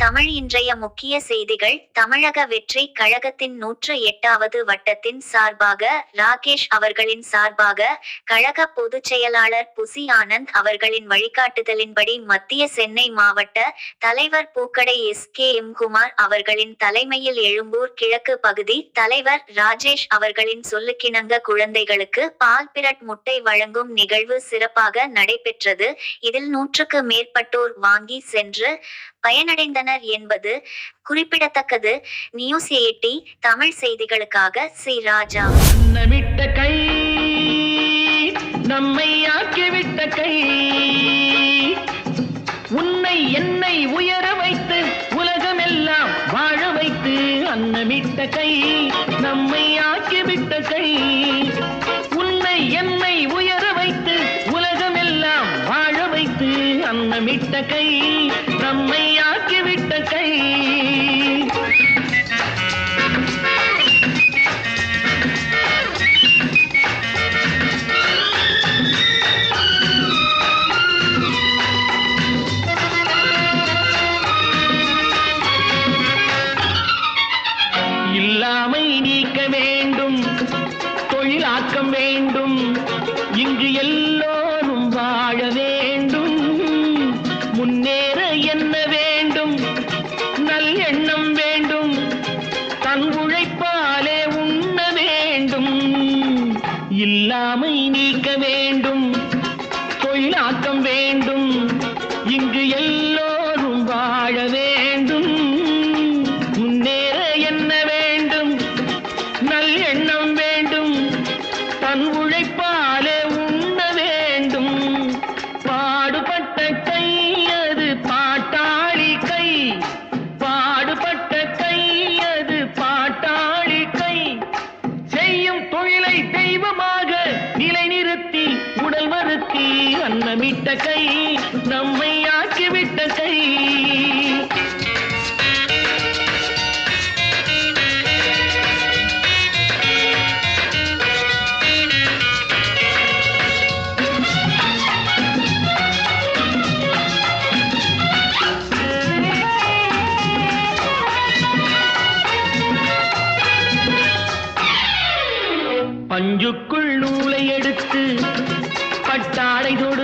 தமிழ் இன்றைய முக்கிய செய்திகள். தமிழக வெற்றி கழகத்தின் நூற்று எட்டாவது வட்டத்தின் சார்பாக ராகேஷ் அவர்களின் சார்பாக கழக பொதுச் செயலாளர் புசி ஆனந்த் அவர்களின் வழிகாட்டுதலின்படி மத்திய சென்னை மாவட்ட தலைவர் Pookadai S K M Kumar அவர்களின் தலைமையில் எழும்பூர் கிழக்கு பகுதி தலைவர் ராஜேஷ் அவர்களின் சொல்லுக்கிணங்க குழந்தைகளுக்கு பால் பிரட் முட்டை வழங்கும் நிகழ்வு சிறப்பாக நடைபெற்றது. இதில் நூற்றுக்கு மேற்பட்டோர் வாங்கி சென்று பயனடைந்தனர் என்பது குறிப்பிடத்தக்கது. நியூஸ் எயிட்டி தமிழ் செய்திகளுக்காக சி ராஜா. விட்ட கை நம்மை ஆக்கிவிட்ட கை. உன்னை என்னை உயர வைத்து உலகமெல்லாம் வாழ வைத்து அன்னமிட்ட கை நம்மை ஆக்கிவிட்ட கை. உன்னை என்னை உயர வைத்து உலகமெல்லாம் வாழ வைத்து அன்னமிட்ட கை. நம்மை ஆக்கிவிட்ட கை. இல்லாமை நீக்க வேண்டும் தொழிலாக்கம் வேண்டும். இங்கு எல்லோ இல்லாமை நீக்க வேண்டும். தொழிலாக்கம் வேண்டும். இங்கு எல்லோரும் வாழ வேண்டும். முன்னேற என்ன வேண்டும்? நல் எண்ணம் வேண்டும் அன்னமிட்ட கை நம்மை ஆக்கிவிட்ட கை. பஞ்சுக்குள் நூலை எடுத்து